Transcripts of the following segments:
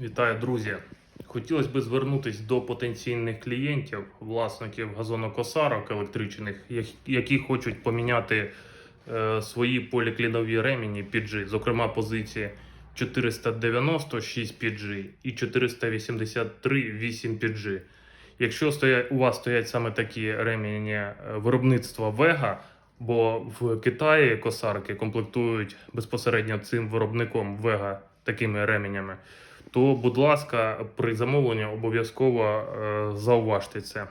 Вітаю, друзі! Хотілося б звернутися до потенційних клієнтів, власників газонокосарок електричних, які хочуть поміняти е, свої поліклінові ремені PG, зокрема позиції 496 PG і 483 8 PG. Якщо стоять, у вас стоять саме такі ремені е, виробництва Vega, бо в Китаї косарки комплектують безпосередньо цим виробником Vega такими ременями, то, будь ласка, при замовленні обов'язково е, зауважте це.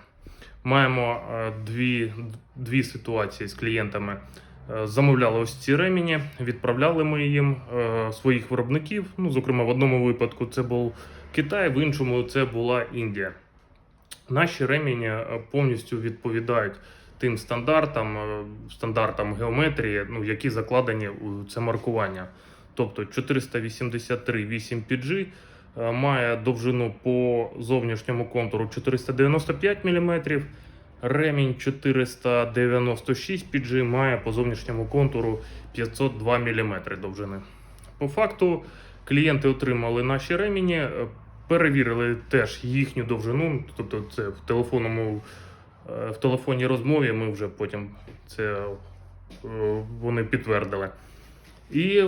Маємо е, дві, дві ситуації з клієнтами. Е, Замовляли ось ці ремені, відправляли ми їм своїх виробників. Ну, зокрема, в одному випадку це був Китай, в іншому це була Індія. Наші ремені повністю відповідають тим стандартам, стандартам геометрії, ну, які закладені у це маркування. Тобто 483 8 PG має довжину по зовнішньому контуру 495 мм, ремінь 496 PG має по зовнішньому контуру 502 мм довжини. По факту клієнти отримали наші ремені, е, перевірили теж їхню довжину, тобто це в телефонному е, в телефонній розмові ми вже потім це е, вони підтвердили. І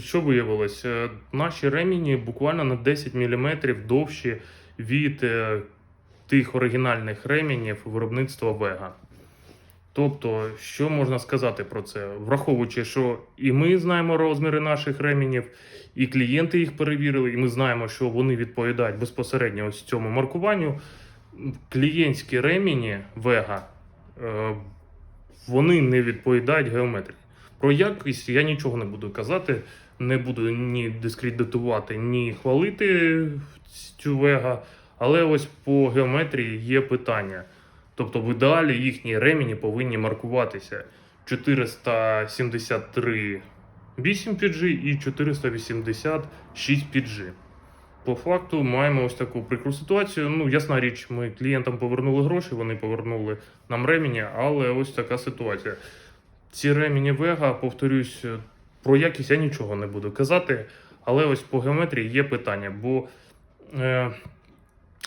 що- виявилось? Е, Наші ремені буквально на 10 мм довші від е, тих оригінальних ременів виробництва Vega. Тобто, що можна сказати про це? Враховуючи, що і ми знаємо розміри наших ременів, і клієнти їх перевірили, і ми знаємо, що вони відповідають безпосередньо ось цьому маркуванню. Клієнтські ремені Vega, е, вони не відповідають геометрії. Про якість я нічого не буду казати, не буду ні дискредитувати, ні хвалити цю вега. Але ось по геометрії є питання. Тобто, в ідеалі їхні ремені повинні маркуватися 473 8 PG і 486 PG. По факту маємо ось таку прикру ситуацію. Ну, ясна річ, ми клієнтам повернули гроші, вони повернули нам ремені, але ось така ситуація. Ці ремені Vega, повторюсь, про якість я нічого не буду казати, але ось по геометрії є питання, бо е,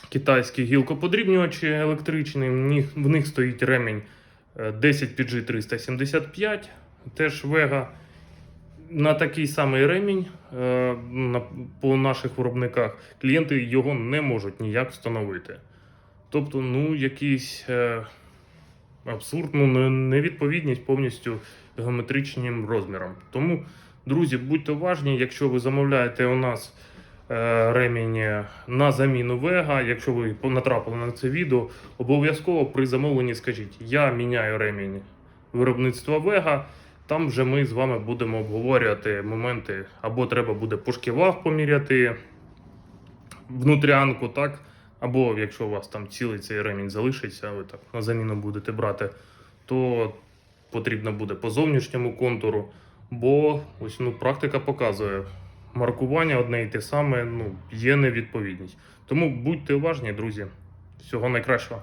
китайські гілкоподрібнювачі електричні, в них, стоїть ремінь е, 10 PG 375, теж Vega. На такий самий ремінь е, по наших виробниках клієнти його не можуть ніяк встановити. Тобто, ну, якийсь е, абсурд, ну, невідповідність повністю геометричним розмірам. Тому, друзі, будьте уважні, якщо ви замовляєте у нас е, ремінь на заміну Вега, якщо ви натрапили на це відео, обов'язково при замовленні скажіть, я міняю ремінь виробництва Вега. Там вже ми з вами будемо обговорювати моменти, або треба буде по шківах поміряти внутрянку, так? Або якщо у вас там цілий цей ремінь залишиться, ви так на заміну будете брати, то потрібно буде по зовнішньому контуру. Бо ось ну, практика показує, маркування одне і те саме, ну, є невідповідність. Тому будьте уважні, друзі. Всього найкращого.